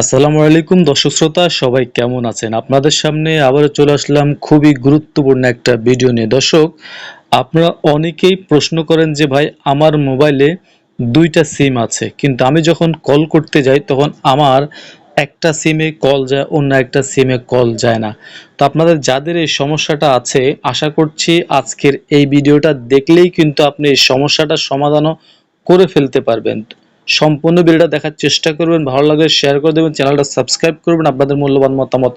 আসসালামু আলাইকুম দর্শক শ্রোতা, সবাই কেমন আছেন? আপনাদের সামনে আবারও চলে আসলাম খুবই গুরুত্বপূর্ণ একটা ভিডিও নিয়ে। দর্শক, আপনারা অনেকেই প্রশ্ন করেন যে, ভাই, আমার মোবাইলে দুইটা সিম আছে। কিন্তু আমি যখন কল করতে যাই, তখন আমার একটা সিমে কল যায়, অন্য একটা সিমে কল যায় না। তো আপনাদের যাদের এই সমস্যাটা আছে, আশা করছি আজকের এই ভিডিওটা দেখলেই কিন্তু আপনি এই সমস্যাটার সমাধানও করে ফেলতে পারবেন। সম্পূর্ণ ভিডিওটা দেখার চেষ্টা করবেন, ভালো লাগলে শেয়ার করে দেবেন চ্যানেলটা সাবস্ক্রাইব করবেন, আপনাদের মূল্যবান মতামত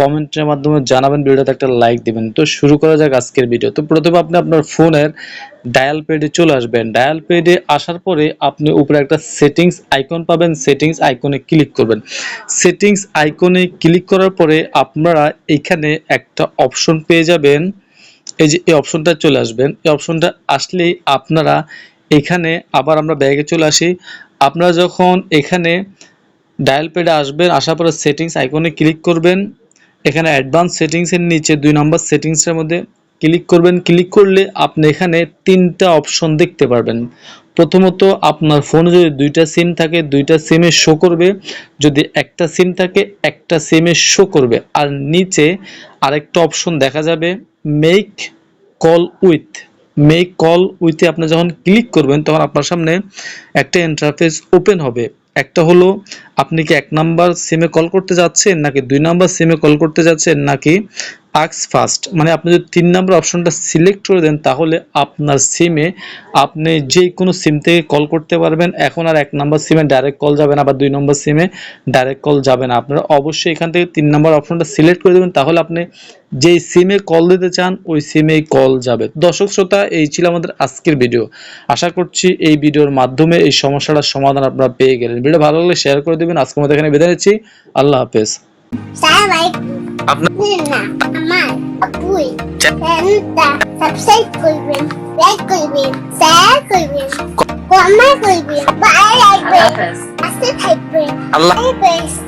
কমেন্টের মাধ্যমে জানাবেন ভিডিওতে একটা লাইক দেবেন। তো শুরু করা যাক আজকের ভিডিও তো প্রথমে আপনি আপনার ফোনের ডায়াল পেডে চলে আসবেন। ডায়াল পেডে আসার পরে আপনি উপরে একটা সেটিংস আইকন পাবেন সেটিংস আইকনে ক্লিক করবেন। সেটিংস আইকনে ক্লিক করার পরে আপনারা এখানে একটা অপশন পেয়ে যাবেন। এই যে এই অপশনটা চলে আসবেন। এই অপশনটা আসলেই আপনারা এখানে আবার আমরা ব্যাগে চলে আসি। আপনারা যখন এখানে ডায়াল পেডে আসবেন, আসার পরে সেটিংস আইকনে ক্লিক করবেন। এখানে অ্যাডভান্স সেটিংসের নিচে দুই নম্বর সেটিংসের মধ্যে ক্লিক করবেন। ক্লিক করলে আপনি এখানে তিনটা অপশন দেখতে পারবেন। প্রথমত, আপনার ফোনে যদি দুইটা সিম থাকে, দুইটা সিমে শো করবে। যদি একটা সিম থাকে, একটা সিমে শো করবে। আর নিচে আরেকটা অপশন দেখা যাবে make call with make call উইথে আপনি যখন ক্লিক করবেন, তখন আপনার সামনে একটা ইন্টারফেস ওপেন হবে। একটা হলো, আপনি কি এক নাম্বার সিমে কল করতে যাচ্ছেন, নাকি দুই নাম্বার সিমে কল করতে যাচ্ছেন, নাকি আক্স ফাস্ট মানে আপনি যদি তিন নাম্বার অপশনটা সিলেক্ট করে দেন, তাহলে আপনার সিমে আপনি যে কোনো সিম থেকে কল করতে পারবেন। এখন আর এক নাম্বার সিমে ডাইরেক্ট কল যাবে না বা দুই নম্বর সিমে ডাইরেক্ট কল যাবে না। আপনারা অবশ্যই এখান থেকে তিন নাম্বার অপশনটা সিলেক্ট করে দেবেন, তাহলে আপনি যেই সিমে কল দিতে চান, ওই সিমেই কল যাবে। দর্শক শ্রোতা, এই ছিল আমাদের আজকের ভিডিও আশা করছি এই ভিডিওর মাধ্যমে এই সমস্যাটার সমাধান আপনারা পেয়ে গেলেন। ভিডিও ভালো লাগলে শেয়ার করে দেবেন। আজকের মতো এখানে বিদায় নিচ্ছি। আল্লাহ হাফেজ। আপনার না আমার আপুই চ্যানেলটা সাবস্ক্রাইব করবেন লাইক করবেন শেয়ার করবেন কমেন্ট করবেন ভালো লাগবে পাশে থাকবেন। আল্লাহ বাই বাই